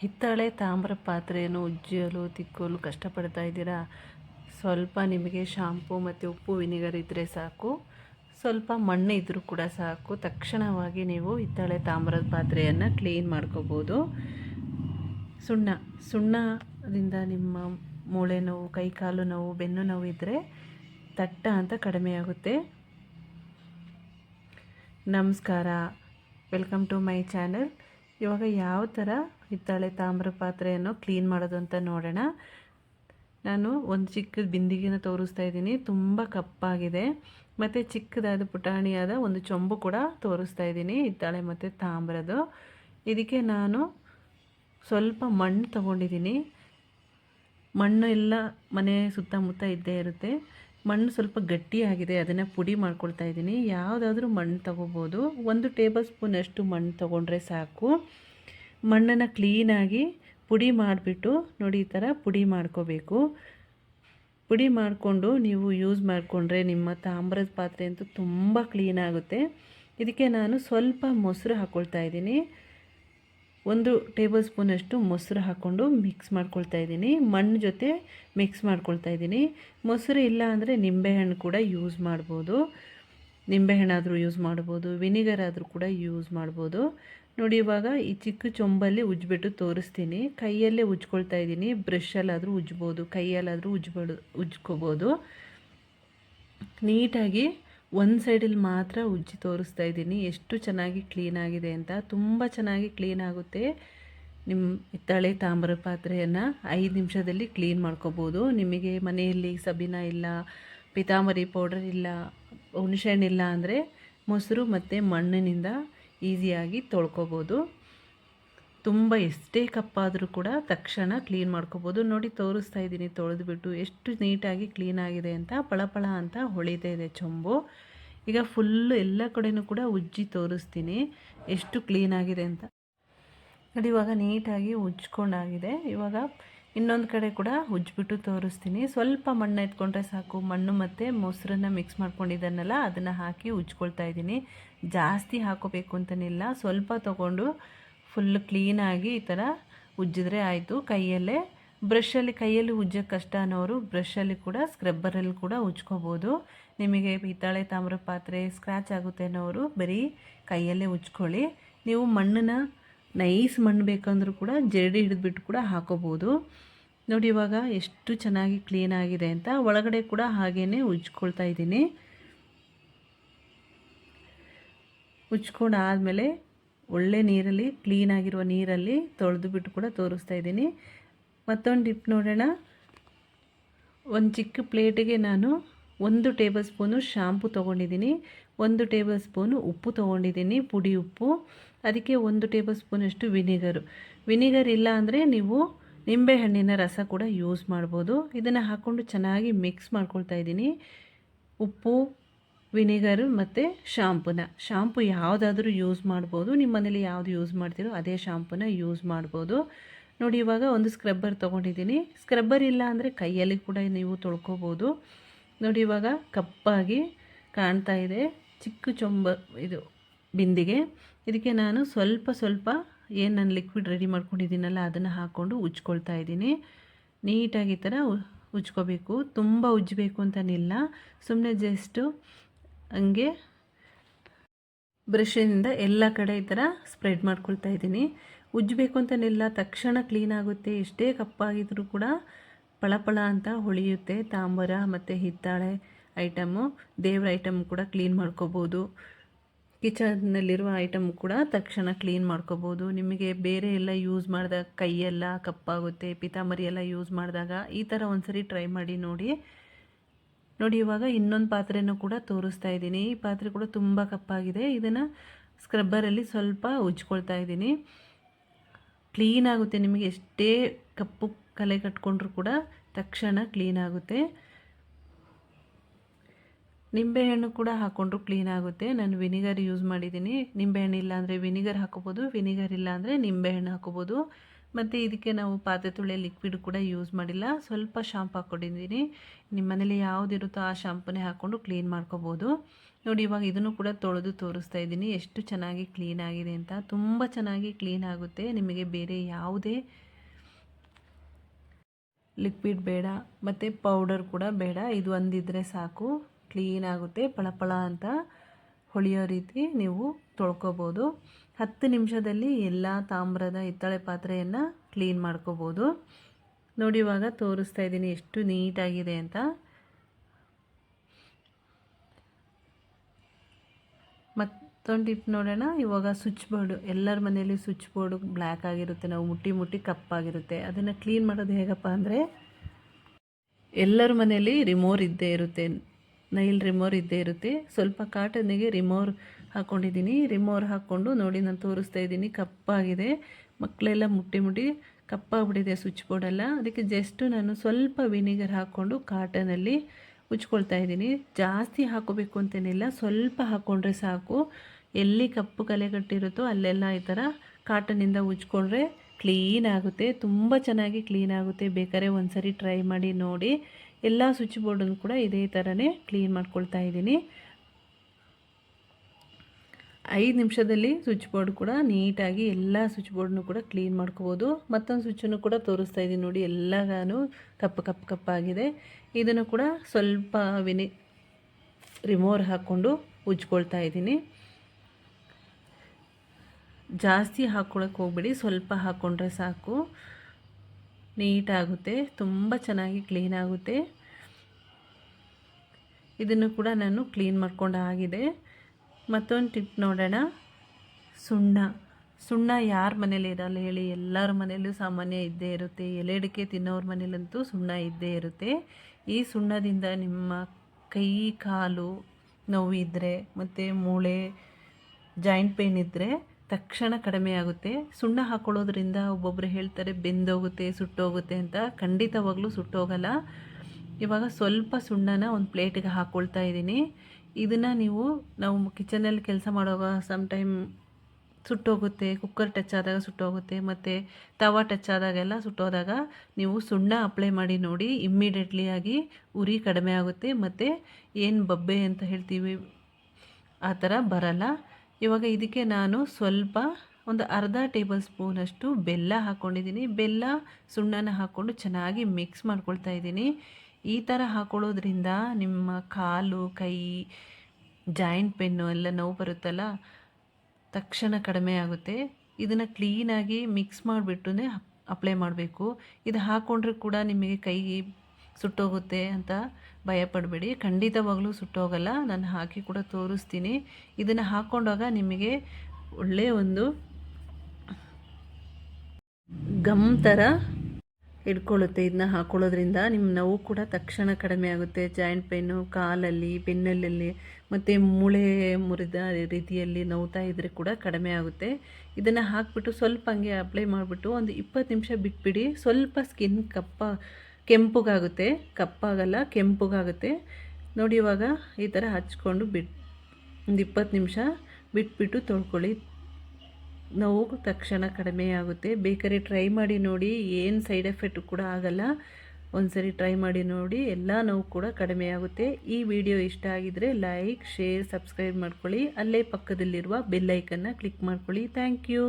ಹಿತ್ತಾಳೆ ತಾಮ್ರ ಪಾತ್ರೆಯನ್ನು ಉಜ್ಜಲು, ತಿಕ್ಕಲು ಕಷ್ಟಪಡ್ತಾ ಇದ್ದೀರಾ? ಸ್ವಲ್ಪ ನಿಮಗೆ ಶಾಂಪು ಮತ್ತು ಉಪ್ಪು ವಿನಿಗರ್ ಇದ್ದರೆ ಸಾಕು. ಸ್ವಲ್ಪ ಮಣ್ಣು ಇದ್ದರೂ ಕೂಡ ಸಾಕು. ತಕ್ಷಣವಾಗಿ ನೀವು ಹಿತ್ತಾಳೆ ತಾಮ್ರದ ಪಾತ್ರೆಯನ್ನು ಕ್ಲೀನ್ ಮಾಡ್ಕೋಬೋದು. ಸುಣ್ಣ, ಸುಣ್ಣದಿಂದ ನಿಮ್ಮ ಮೂಳೆ ನೋವು, ಕೈಕಾಲು ನೋವು, ಬೆನ್ನು ನೋವು ಇದ್ದರೆ ತಟ್ಟ ಅಂತ ಕಡಿಮೆ ಆಗುತ್ತೆ. ನಮಸ್ಕಾರ. Welcome to my channel. ಇವಾಗ ಯಾವ ಥರ ಹಿತ್ತಾಳೆ ತಾಮ್ರ ಪಾತ್ರೆಯನ್ನು ಕ್ಲೀನ್ ಮಾಡೋದು ಅಂತ ನೋಡೋಣ. ನಾನು ಒಂದು ಚಿಕ್ಕ ಬಿಂದಿಗೆನ ತೋರಿಸ್ತಾ ಇದ್ದೀನಿ. ತುಂಬ ಕಪ್ಪಾಗಿದೆ. ಮತ್ತು ಚಿಕ್ಕದಾದ ಪುಟಾಣಿಯಾದ ಒಂದು ಚೊಂಬು ಕೂಡ ತೋರಿಸ್ತಾ ಇದ್ದೀನಿ ಹಿತ್ತಾಳೆ ಮತ್ತು ತಾಮ್ರದ್ದು. ಇದಕ್ಕೆ ನಾನು ಸ್ವಲ್ಪ ಮಣ್ಣು ತಗೊಂಡಿದ್ದೀನಿ. ಮಣ್ಣು ಎಲ್ಲ ಮನೆ ಸುತ್ತಮುತ್ತ ಇದ್ದೇ ಇರುತ್ತೆ. ಮಣ್ಣು ಸ್ವಲ್ಪ ಗಟ್ಟಿಯಾಗಿದೆ, ಅದನ್ನು ಪುಡಿ ಮಾಡ್ಕೊಳ್ತಾ ಇದ್ದೀನಿ. ಯಾವುದಾದ್ರೂ ಮಣ್ಣು ತಗೋಬೋದು. ಒಂದು ಟೇಬಲ್ ಸ್ಪೂನಷ್ಟು ಮಣ್ಣು ತೊಗೊಂಡ್ರೆ ಸಾಕು. ಮಣ್ಣನ್ನು ಕ್ಲೀನಾಗಿ ಪುಡಿ ಮಾಡಿಬಿಟ್ಟು ನೋಡಿ, ಈ ಥರ ಪುಡಿ ಮಾಡ್ಕೋಬೇಕು. ಪುಡಿ ಮಾಡಿಕೊಂಡು ನೀವು ಯೂಸ್ ಮಾಡಿಕೊಂಡ್ರೆ ನಿಮ್ಮ ತಾಮ್ರದ ಪಾತ್ರೆ ಅಂತೂ ತುಂಬ ಕ್ಲೀನಾಗುತ್ತೆ ಇದಕ್ಕೆ ನಾನು ಸ್ವಲ್ಪ ಮೊಸರು ಹಾಕ್ಕೊಳ್ತಾ ಇದ್ದೀನಿ. ಒಂದು ಟೇಬಲ್ ಸ್ಪೂನಷ್ಟು ಮೊಸರು ಹಾಕ್ಕೊಂಡು ಮಿಕ್ಸ್ ಮಾಡ್ಕೊಳ್ತಾ ಇದ್ದೀನಿ. ಮಣ್ಣು ಜೊತೆ ಮಿಕ್ಸ್ ಮಾಡ್ಕೊಳ್ತಾ ಇದ್ದೀನಿ. ಮೊಸರು ಇಲ್ಲ ಅಂದರೆ ನಿಂಬೆಹಣ್ಣು ಕೂಡ ಯೂಸ್ ಮಾಡ್ಬೋದು. ನಿಂಬೆಹಣ್ಣಾದರೂ ಯೂಸ್ ಮಾಡ್ಬೋದು. ವಿನಿಗರ್ ಆದರೂ ಕೂಡ ಯೂಸ್ ಮಾಡ್ಬೋದು. ನೋಡಿ, ಇವಾಗ ಈ ಚಿಕ್ಕ ಚೊಂಬಲ್ಲಿ ಉಜ್ಬಿಟ್ಟು ತೋರಿಸ್ತೀನಿ. ಕೈಯಲ್ಲೇ ಉಜ್ಕೊಳ್ತಾ ಇದ್ದೀನಿ. ಬ್ರಷಲ್ಲಾದರೂ ಉಜ್ಬೋದು. ಕೈಯಲ್ಲಾದರೂ ಉಜ್ಬೋದು ಉಜ್ಕೋಬೋದು. ನೀಟಾಗಿ ಒಂದು ಸೈಡಲ್ಲಿ ಮಾತ್ರ ಉಜ್ಜಿ ತೋರಿಸ್ತಾ ಇದ್ದೀನಿ. ಎಷ್ಟು ಚೆನ್ನಾಗಿ ಕ್ಲೀನ್ ಆಗಿದೆ ಅಂತ. ತುಂಬ ಚೆನ್ನಾಗಿ ಕ್ಲೀನ್ ಆಗುತ್ತೆ. ನಿಮ್ಮ ಹಿತ್ತಾಳೆ ತಾಮ್ರ ಪಾತ್ರೆಯನ್ನು ಐದು ನಿಮಿಷದಲ್ಲಿ ಕ್ಲೀನ್ ಮಾಡ್ಕೋಬೋದು. ನಿಮಗೆ ಮನೆಯಲ್ಲಿ ಸಬೀನ ಇಲ್ಲ, ಪಿತಾಮರಿ ಪೌಡರ್ ಇಲ್ಲ ಹುಣಸೆಹಣ್ಣಿಲ್ಲ ಅಂದರೆ ಮೊಸರು ಮತ್ತು ಮಣ್ಣಿನಿಂದ ಈಸಿಯಾಗಿ ತೊಳ್ಕೊಬೋದು. ತುಂಬ ಎಷ್ಟೇ ಕಪ್ಪಾದರೂ ಕೂಡ ತಕ್ಷಣ ಕ್ಲೀನ್ ಮಾಡ್ಕೋಬೋದು. ನೋಡಿ, ತೋರಿಸ್ತಾ ಇದ್ದೀನಿ, ತೊಳೆದುಬಿಟ್ಟು ಎಷ್ಟು ನೀಟಾಗಿ ಕ್ಲೀನ್ ಆಗಿದೆ ಅಂತ, ಪಳಪಳ ಅಂತ ಹೊಳಿತಾ ಇದೆ ಚೊಂಬು. ಈಗ ಫುಲ್ಲು ಎಲ್ಲ ಕಡೆಯೂ ಕೂಡ ಉಜ್ಜಿ ತೋರಿಸ್ತೀನಿ. ಎಷ್ಟು ಕ್ಲೀನಾಗಿದೆ ಅಂತ. ನೋಡಿ, ಇವಾಗ ನೀಟಾಗಿ ಉಜ್ಕೊಂಡಾಗಿದೆ. ಇವಾಗ ಇನ್ನೊಂದು ಕಡೆ ಕೂಡ ಉಜ್ಜಿಬಿಟ್ಟು ತೋರಿಸ್ತೀನಿ. ಸ್ವಲ್ಪ ಮಣ್ಣು ಎತ್ಕೊಂಡ್ರೆ ಸಾಕು. ಮಣ್ಣು ಮತ್ತು ಮೊಸರನ್ನ ಮಿಕ್ಸ್ ಮಾಡ್ಕೊಂಡಿದ್ದನ್ನೆಲ್ಲ ಅದನ್ನು ಹಾಕಿ ಉಜ್ಕೊಳ್ತಾ ಇದ್ದೀನಿ. ಜಾಸ್ತಿ ಹಾಕೋಬೇಕು ಅಂತನಿಲ್ಲ. ಸ್ವಲ್ಪ ತೊಗೊಂಡು ಫುಲ್ ಕ್ಲೀನಾಗಿ ಈ ಥರ ಉಜ್ಜಿದ್ರೆ ಆಯಿತು. ಕೈಯಲ್ಲೇ ಬ್ರಷಲ್ಲಿ ಕೈಯಲ್ಲಿ ಉಜ್ಜೋಕ್ಕೆ ಕಷ್ಟ ಅನ್ನೋರು ಬ್ರಷಲ್ಲಿ ಕೂಡ, ಸ್ಕ್ರಬ್ಬರಲ್ಲಿ ಕೂಡ ಉಜ್ಕೋಬೋದು. ನಿಮಗೆ ಹಿತ್ತಾಳೆ ತಾಮ್ರ ಪಾತ್ರೆ ಸ್ಕ್ರ್ಯಾಚ್ ಆಗುತ್ತೆ ಅನ್ನೋರು ಬರೀ ಕೈಯಲ್ಲೇ ಉಜ್ಕೊಳ್ಳಿ. ನೀವು ಮಣ್ಣನ್ನು ನೈಸ್ ಮಣ್ಣು ಬೇಕಂದ್ರೂ ಕೂಡ ಜರಡಿ ಹಿಡಿದ್ಬಿಟ್ಟು ಕೂಡ ಹಾಕೋಬೋದು. ನೋಡಿ ಇವಾಗ ಎಷ್ಟು ಚೆನ್ನಾಗಿ ಕ್ಲೀನ್ ಆಗಿದೆ ಅಂತ ಒಳಗಡೆ ಕೂಡ ಹಾಗೇ ಉಜ್ಕೊಳ್ತಾ ಇದ್ದೀನಿ. ಉಜ್ಕೊಂಡು ಆದಮೇಲೆ ಒಳ್ಳೆ ನೀರಲ್ಲಿ ಕ್ಲೀನಾಗಿರುವ ನೀರಲ್ಲಿ ತೊಳೆದು ಬಿಟ್ಟು ಕೂಡ ತೋರಿಸ್ತಾ ಇದ್ದೀನಿ. ಮತ್ತೊಂದು ಡಿಪ್ ನೋಡೋಣ. ಒಂದು ಚಿಕ್ಕ ಪ್ಲೇಟಿಗೆ ನಾನು ಒಂದು ಟೇಬಲ್ ಸ್ಪೂನು ಶಾಂಪು ತೊಗೊಂಡಿದ್ದೀನಿ. ಒಂದು ಟೇಬಲ್ ಸ್ಪೂನು ಉಪ್ಪು ತೊಗೊಂಡಿದ್ದೀನಿ, ಪುಡಿ ಉಪ್ಪು. ಅದಕ್ಕೆ ಒಂದು ಟೇಬಲ್ ಸ್ಪೂನಷ್ಟು ವಿನಿಗರು. ವಿನಿಗರ್ ಇಲ್ಲ ಅಂದರೆ ನೀವು ನಿಂಬೆಹಣ್ಣಿನ ರಸ ಕೂಡ ಯೂಸ್ ಮಾಡ್ಬೋದು. ಇದನ್ನು ಹಾಕ್ಕೊಂಡು ಚೆನ್ನಾಗಿ ಮಿಕ್ಸ್ ಮಾಡ್ಕೊಳ್ತಾ ಇದ್ದೀನಿ. ಉಪ್ಪು, ವಿನಿಗರು ಮತ್ತು ಶಾಂಪುನ. ಶಾಂಪು ಯಾವುದಾದ್ರೂ ಯೂಸ್ ಮಾಡ್ಬೋದು. ನಿಮ್ಮ ಮನೇಲಿ ಯಾವುದು ಯೂಸ್ ಮಾಡ್ತೀರೋ ಅದೇ ಶಾಂಪುನ ಯೂಸ್ ಮಾಡ್ಬೋದು. ನೋಡಿ, ಇವಾಗ ಒಂದು ಸ್ಕ್ರಬ್ಬರ್ ತೊಗೊಂಡಿದ್ದೀನಿ. ಸ್ಕ್ರಬ್ಬರ್ ಇಲ್ಲ ಅಂದರೆ ಕೈಯಲ್ಲಿ ಕೂಡ ನೀವು ತೊಳ್ಕೊಬೋದು. ನೋಡಿ, ಇವಾಗ ಕಪ್ಪಾಗಿ ಕಾಣ್ತಾ ಇದೆ. ಚಿಕ್ಕ ಚೊಂಬ ಇದು ಬಿಂದಿಗೆ. ಇದಕ್ಕೆ ನಾನು ಸ್ವಲ್ಪ ಸ್ವಲ್ಪ ಏನು ನಾನು ಲಿಕ್ವಿಡ್ ರೆಡಿ ಮಾಡ್ಕೊಂಡಿದ್ದೀನಲ್ಲ, ಅದನ್ನು ಹಾಕ್ಕೊಂಡು ಉಜ್ಕೊಳ್ತಾ ಇದ್ದೀನಿ. ನೀಟಾಗಿ ಥರ ಉಜ್ಕೋಬೇಕು. ತುಂಬ ಉಜ್ಜಬೇಕು ಅಂತನಿಲ್ಲ. ಸುಮ್ಮನೆ ಜಸ್ಟು ಹಂಗೆ ಬ್ರಷಿನಿಂದ ಎಲ್ಲ ಕಡೆ ಈ ಥರ ಸ್ಪ್ರೆಡ್ ಮಾಡ್ಕೊಳ್ತಾ ಇದ್ದೀನಿ. ಉಜ್ಜಬೇಕು ಅಂತನಿಲ್ಲ ತಕ್ಷಣ ಕ್ಲೀನ್ ಆಗುತ್ತೆ. ಎಷ್ಟೇ ಕಪ್ಪಾಗಿದ್ರೂ ಕೂಡ ಪಳಪಳ ಅಂತ ಹೊಳಿಯುತ್ತೆ. ತಾಂಬರ ಮತ್ತು ಹಿತ್ತಾಳೆ ಐಟಮು ದೇವ್ರ ಐಟಮ್ ಕೂಡ ಕ್ಲೀನ್ ಮಾಡ್ಕೋಬೋದು. ಕಿಚನ್ನಲ್ಲಿರುವ ಐಟಮ್ ಕೂಡ ತಕ್ಷಣ ಕ್ಲೀನ್ ಮಾಡ್ಕೋಬೋದು. ನಿಮಗೆ ಬೇರೆ ಎಲ್ಲ ಯೂಸ್ ಮಾಡಿದಾಗ ಕೈಯೆಲ್ಲ ಕಪ್ಪಾಗುತ್ತೆ, ಪಿತಾಮರಿ ಎಲ್ಲ ಯೂಸ್ ಮಾಡಿದಾಗ ಈ ಥರ ಒಂದ್ಸರಿ ಟ್ರೈ ಮಾಡಿ ನೋಡಿ. ನೋಡಿ, ಇವಾಗ ಇನ್ನೊಂದು ಪಾತ್ರೆನೂ ಕೂಡ ತೋರಿಸ್ತಾ ಇದ್ದೀನಿ. ಈ ಪಾತ್ರೆ ಕೂಡ ತುಂಬ ಕಪ್ಪಾಗಿದೆ. ಇದನ್ನು ಸ್ಕ್ರಬ್ಬರಲ್ಲಿ ಸ್ವಲ್ಪ ಉಜ್ಕೊಳ್ತಾ ಇದ್ದೀನಿ. ಕ್ಲೀನ್ ಆಗುತ್ತೆ. ನಿಮಗೆ ಎಷ್ಟೇ ಕಪ್ಪು ಕಲೆ ಕಟ್ಕೊಂಡ್ರೂ ಕೂಡ ತಕ್ಷಣ ಕ್ಲೀನ್ ಆಗುತ್ತೆ. ನಿಂಬೆಹಣ್ಣು ಕೂಡ ಹಾಕ್ಕೊಂಡ್ರು ಕ್ಲೀನ್ ಆಗುತ್ತೆ. ನಾನು ವಿನಿಗರ್ ಯೂಸ್ ಮಾಡಿದ್ದೀನಿ. ನಿಂಬೆಹಣ್ಣು ಇಲ್ಲ ಅಂದರೆ ವಿನಿಗರ್ ಹಾಕೋಬೋದು, ವಿನಿಗರ್ ಇಲ್ಲಾಂದರೆ ನಿಂಬೆಹಣ್ಣು ಹಾಕೋಬೋದು. ಮತ್ತು ಇದಕ್ಕೆ ನಾವು ಪಾತ್ರೆ ತೊಳೆ ಲಿಕ್ವಿಡ್ ಕೂಡ ಯೂಸ್ ಮಾಡಿಲ್ಲ. ಸ್ವಲ್ಪ ಶಾಂಪ್ ಹಾಕ್ಕೊಂಡಿದ್ದೀನಿ ನಿಮ್ಮ ಮನೇಲಿ ಯಾವುದಿರುತ್ತೋ ಆ ಶಾಂಪುನೇ ಹಾಕ್ಕೊಂಡು ಕ್ಲೀನ್ ಮಾಡ್ಕೋಬೋದು. ನೋಡಿ, ಇವಾಗ ಇದನ್ನು ಕೂಡ ತೊಳೆದು ತೋರಿಸ್ತಾ ಇದ್ದೀನಿ. ಎಷ್ಟು ಚೆನ್ನಾಗಿ ಕ್ಲೀನ್ ಆಗಿದೆ ಅಂತ. ತುಂಬ ಚೆನ್ನಾಗಿ ಕ್ಲೀನ್ ಆಗುತ್ತೆ. ನಿಮಗೆ ಬೇರೆ ಯಾವುದೇ ಲಿಕ್ವಿಡ್ ಬೇಡ, ಮತ್ತು ಪೌಡರ್ ಕೂಡ ಬೇಡ. ಇದು ಒಂದಿದ್ರೆ ಸಾಕು. ಕ್ಲೀನ್ ಆಗುತ್ತೆ. ಪಳಪಳ ಅಂತ ಹೊಳೆಯೋ ರೀತಿ ನೀವು ತೊಳ್ಕೊಬೋದು. ಹತ್ತು ನಿಮಿಷದಲ್ಲಿ ಎಲ್ಲ ತಾಮ್ರದ ಹಿತ್ತಾಳೆ ಪಾತ್ರೆಯನ್ನು ಕ್ಲೀನ್ ಮಾಡ್ಕೋಬೋದು. ನೋಡಿ, ಇವಾಗ ತೋರಿಸ್ತಾ ಇದ್ದೀನಿ ಎಷ್ಟು ನೀಟಾಗಿದೆ ಅಂತ. ಮತ್ತೊಂದು ಟಿಪ್ ನೋಡೋಣ. ಇವಾಗ ಸ್ವಿಚ್ ಬೋರ್ಡು, ಎಲ್ಲರ ಮನೆಯಲ್ಲಿ ಸ್ವಿಚ್ ಬೋರ್ಡು ಬ್ಲ್ಯಾಕ್ ಆಗಿರುತ್ತೆ. ನಾವು ಮುಟ್ಟಿ ಮುಟ್ಟಿ ಕಪ್ಪಾಗಿರುತ್ತೆ ಅದನ್ನು ಕ್ಲೀನ್ ಮಾಡೋದು ಹೇಗಪ್ಪ ಅಂದರೆ, ಎಲ್ಲರ ಮನೆಯಲ್ಲಿ ರಿಮೋರ್ ಇದ್ದೇ ಇರುತ್ತೆ. ನೈಲ್ ರಿಮೋರ್ ಇದ್ದೇ ಇರುತ್ತೆ. ಸ್ವಲ್ಪ ಕಾಟನಿಗೆ ರಿಮೋರ್ ಹಾಕ್ಕೊಂಡಿದ್ದೀನಿ ರಿಮೋರ್ ಹಾಕ್ಕೊಂಡು ನೋಡಿ, ನಾನು ತೋರಿಸ್ತಾ ಇದ್ದೀನಿ. ಕಪ್ಪಾಗಿದೆ ಮಕ್ಕಳೆಲ್ಲ ಮುಟ್ಟಿ ಮುಟ್ಟಿ ಕಪ್ಪಾಗ್ಬಿಟ್ಟಿದೆ ಸ್ವಿಚ್ ಬೋರ್ಡೆಲ್ಲ ಅದಕ್ಕೆ ಜಸ್ಟು ನಾನು ಸ್ವಲ್ಪ ವಿನಿಗರ್ ಹಾಕ್ಕೊಂಡು ಕಾಟನಲ್ಲಿ ಉಜ್ಕೊಳ್ತಾ ಇದ್ದೀನಿ. ಜಾಸ್ತಿ ಹಾಕೋಬೇಕು ಅಂತೇನಿಲ್ಲ. ಸ್ವಲ್ಪ ಹಾಕ್ಕೊಂಡ್ರೆ ಸಾಕು. ಎಲ್ಲಿ ಕಪ್ಪು ಕಲೆ ಕಟ್ಟಿರುತ್ತೋ ಅಲ್ಲೆಲ್ಲ ಈ ಥರ ಕಾಟನಿಂದ ಉಜ್ಕೊಂಡ್ರೆ ಕ್ಲೀನ್ ಆಗುತ್ತೆ. ತುಂಬ ಚೆನ್ನಾಗಿ ಕ್ಲೀನ್ ಆಗುತ್ತೆ. ಬೇಕಾದ್ರೆ ಒಂದು ಸರಿ ಟ್ರೈ ಮಾಡಿ ನೋಡಿ. ಎಲ್ಲ ಸ್ವಿಚ್ ಬೋರ್ಡನ್ನು ಕೂಡ ಇದೇ ಥರನೇ ಕ್ಲೀನ್ ಮಾಡ್ಕೊಳ್ತಾ ಇದ್ದೀನಿ. ಐದು ನಿಮಿಷದಲ್ಲಿ ಸ್ವಿಚ್ ಬೋರ್ಡ್ ಕೂಡ ನೀಟಾಗಿ ಎಲ್ಲ ಸ್ವಿಚ್ ಬೋರ್ಡ್ನು ಕೂಡ ಕ್ಲೀನ್ ಮಾಡ್ಕೋಬೋದು. ಮತ್ತೊಂದು ಸ್ವಿಚ್ಚನ್ನು ಕೂಡ ತೋರಿಸ್ತಾ ಇದ್ದೀನಿ ನೋಡಿ ಎಲ್ಲಗಾನು ಕಪ್ಪು ಕಪ್ಪು ಕಪ್ಪಾಗಿದೆ. ಇದನ್ನು ಕೂಡ ಸ್ವಲ್ಪ ವಿನಿ ರಿಮೋರ್ ಹಾಕ್ಕೊಂಡು ಉಜ್ಕೊಳ್ತಾ ಇದ್ದೀನಿ. ಜಾಸ್ತಿ ಹಾಕ್ಕೊಳಕ್ಕೆ ಹೋಗ್ಬಿಡಿ, ಸ್ವಲ್ಪ ಹಾಕ್ಕೊಂಡ್ರೆ ಸಾಕು. ನೀಟಾಗುತ್ತೆ, ತುಂಬ ಚೆನ್ನಾಗಿ ಕ್ಲೀನ್ ಆಗುತ್ತೆ. ಇದನ್ನು ಕೂಡ ನಾನು ಕ್ಲೀನ್ ಮಾಡ್ಕೊಂಡು ಆಗಿದೆ ಮತ್ತೊಂದು ಟಿಪ್ ನೋಡೋಣ. ಸುಣ್ಣ. ಸುಣ್ಣ ಯಾರ ಮನೇಲಿ ಇರಲ್ಲ ಹೇಳಿ. ಎಲ್ಲರ ಮನೆಯಲ್ಲೂ ಸಾಮಾನ್ಯ ಇದ್ದೇ ಇರುತ್ತೆ. ಎಲೆ ಅಡಿಕೆ ತಿನ್ನೋರ ಮನೇಲಂತೂ ಸುಣ್ಣ ಇದ್ದೇ ಇರುತ್ತೆ. ಈ ಸುಣ್ಣದಿಂದ ನಿಮ್ಮ ಕೈ, ಕಾಲು ನೋವಿದ್ದರೆ ಮತ್ತು ಮೂಳೆ, ಜಾಯಿಂಟ್ ಪೇನ್ ಇದ್ದರೆ ತಕ್ಷಣ ಕಡಿಮೆ ಆಗುತ್ತೆ. ಸುಣ್ಣ ಹಾಕ್ಕೊಳ್ಳೋದ್ರಿಂದ ಒಬ್ಬೊಬ್ಬರು ಹೇಳ್ತಾರೆ, ಬೆಂದೋಗುತ್ತೆ, ಸುಟ್ಟೋಗುತ್ತೆ ಅಂತ. ಖಂಡಿತವಾಗ್ಲೂ ಸುಟ್ಟೋಗಲ್ಲ. ಇವಾಗ ಸ್ವಲ್ಪ ಸುಣ್ಣನ ಒಂದು ಪ್ಲೇಟಿಗೆ ಹಾಕ್ಕೊಳ್ತಾ ಇದ್ದೀನಿ. ಇದನ್ನು ನೀವು, ನಾವು ಕಿಚನಲ್ಲಿ ಕೆಲಸ ಮಾಡುವಾಗ ಸಮ್ ಟೈಮ್ ಸುಟ್ಟೋಗುತ್ತೆ ಕುಕ್ಕರ್ ಟಚ್ ಆದಾಗ ಸುಟ್ಟೋಗುತ್ತೆ, ಮತ್ತು ತವಾ ಟಚ್ ಆದಾಗೆಲ್ಲ ಸುಟ್ಟೋದಾಗ ನೀವು ಸುಣ್ಣ ಅಪ್ಲೈ ಮಾಡಿ ನೋಡಿ ಇಮ್ಮಿಡಿಯೇಟ್ಲಿ ಆಗಿ ಉರಿ ಕಡಿಮೆ ಆಗುತ್ತೆ, ಮತ್ತು ಏನು ಬಬ್ಬೆ ಅಂತ ಹೇಳ್ತೀವಿ, ಆ ಥರ ಬರಲ್ಲ. ಇವಾಗ ಇದಕ್ಕೆ ನಾನು ಸ್ವಲ್ಪ ಒಂದು ಅರ್ಧ ಟೇಬಲ್ ಸ್ಪೂನಷ್ಟು ಬೆಲ್ಲ ಹಾಕ್ಕೊಂಡಿದ್ದೀನಿ ಬೆಲ್ಲ ಸುಣ್ಣನ ಹಾಕ್ಕೊಂಡು ಚೆನ್ನಾಗಿ ಮಿಕ್ಸ್ ಮಾಡ್ಕೊಳ್ತಾ ಇದ್ದೀನಿ. ಈ ಥರ ಹಾಕೊಳ್ಳೋದ್ರಿಂದ ನಿಮ್ಮ ಕಾಲು, ಕೈ, ಜಾಯಿಂಟ್ ಪೆನ್ನು ಎಲ್ಲ ನೋವು ಬರುತ್ತಲ್ಲ, ತಕ್ಷಣ ಕಡಿಮೆ ಆಗುತ್ತೆ. ಇದನ್ನು ಕ್ಲೀನಾಗಿ ಮಿಕ್ಸ್ ಮಾಡಿಬಿಟ್ಟು ಅಪ್ಲೈ ಮಾಡಬೇಕು. ಇದು ಹಾಕ್ಕೊಂಡ್ರೆ ಕೂಡ ನಿಮಗೆ ಕೈ ಸುಟ್ಟೋಗುತ್ತೆ ಅಂತ ಭಯಪಡಬೇಡಿ. ಖಂಡಿತವಾಗಲೂ ಸುಟ್ಟೋಗಲ್ಲ. ನಾನು ಹಾಕಿ ಕೂಡ ತೋರಿಸ್ತೀನಿ. ಇದನ್ನು ಹಾಕ್ಕೊಂಡಾಗ ನಿಮಗೆ ಒಳ್ಳೆಯ ಒಂದು ಗಮ್ ಥರ ಹಿಡ್ಕೊಳ್ಳುತ್ತೆ ಇದನ್ನ ಹಾಕೊಳ್ಳೋದ್ರಿಂದ ನಿಮ್ಮ ನೋವು ಕೂಡ ತಕ್ಷಣ ಕಡಿಮೆ ಆಗುತ್ತೆ. ಜಾಯಿಂಟ್ ಪೇನು ಕಾಲಲ್ಲಿ, ಬೆನ್ನಲ್ಲಲ್ಲಿ, ಮತ್ತು ಮೂಳೆ ಮುರಿದ ರೀತಿಯಲ್ಲಿ ನೋವ್ತಾ ಇದ್ದರೆ ಕೂಡ ಕಡಿಮೆ ಆಗುತ್ತೆ. ಇದನ್ನು ಹಾಕಿಬಿಟ್ಟು ಸ್ವಲ್ಪ ಹಂಗೆ ಅಪ್ಲೈ ಮಾಡಿಬಿಟ್ಟು ಒಂದು ಇಪ್ಪತ್ತು ನಿಮಿಷ ಬಿಟ್ಬಿಡಿ. ಸ್ವಲ್ಪ ಸ್ಕಿನ್ ಕಪ್ಪ, ಕೆಂಪುಗಾಗುತ್ತೆ. ಕಪ್ಪಾಗಲ್ಲ, ಕೆಂಪುಗಾಗುತ್ತೆ. ನೋಡಿ ಇವಾಗ ಈ ಥರ ಹಚ್ಕೊಂಡು ಬಿಟ್, ಒಂದು ಇಪ್ಪತ್ತು ನಿಮಿಷ ಬಿಟ್ಬಿಟ್ಟು ತೊಳ್ಕೊಳ್ಳಿ. ನೋವು ತಕ್ಷಣ ಕಡಿಮೆ ಆಗುತ್ತೆ. ಬೇಕಾದ್ರೆ ಟ್ರೈ ಮಾಡಿ ನೋಡಿ, ಏನು ಸೈಡ್ ಎಫೆಕ್ಟ್ ಕೂಡ ಆಗಲ್ಲ. ಒಂದ್ಸರಿ ಟ್ರೈ ಮಾಡಿ ನೋಡಿ, ಎಲ್ಲ ನೋವು ಕೂಡ ಕಡಿಮೆ ಆಗುತ್ತೆ. ಈ ವಿಡಿಯೋ ಇಷ್ಟ ಆಗಿದರೆ ಲೈಕ್ ಶೇರ್ ಸಬ್ಸ್ಕ್ರೈಬ್ ಮಾಡ್ಕೊಳ್ಳಿ. ಅಲ್ಲೇ ಪಕ್ಕದಲ್ಲಿರುವ ಬೆಲ್ಲೈಕನ್ನು ಕ್ಲಿಕ್ ಮಾಡ್ಕೊಳ್ಳಿ. Thank you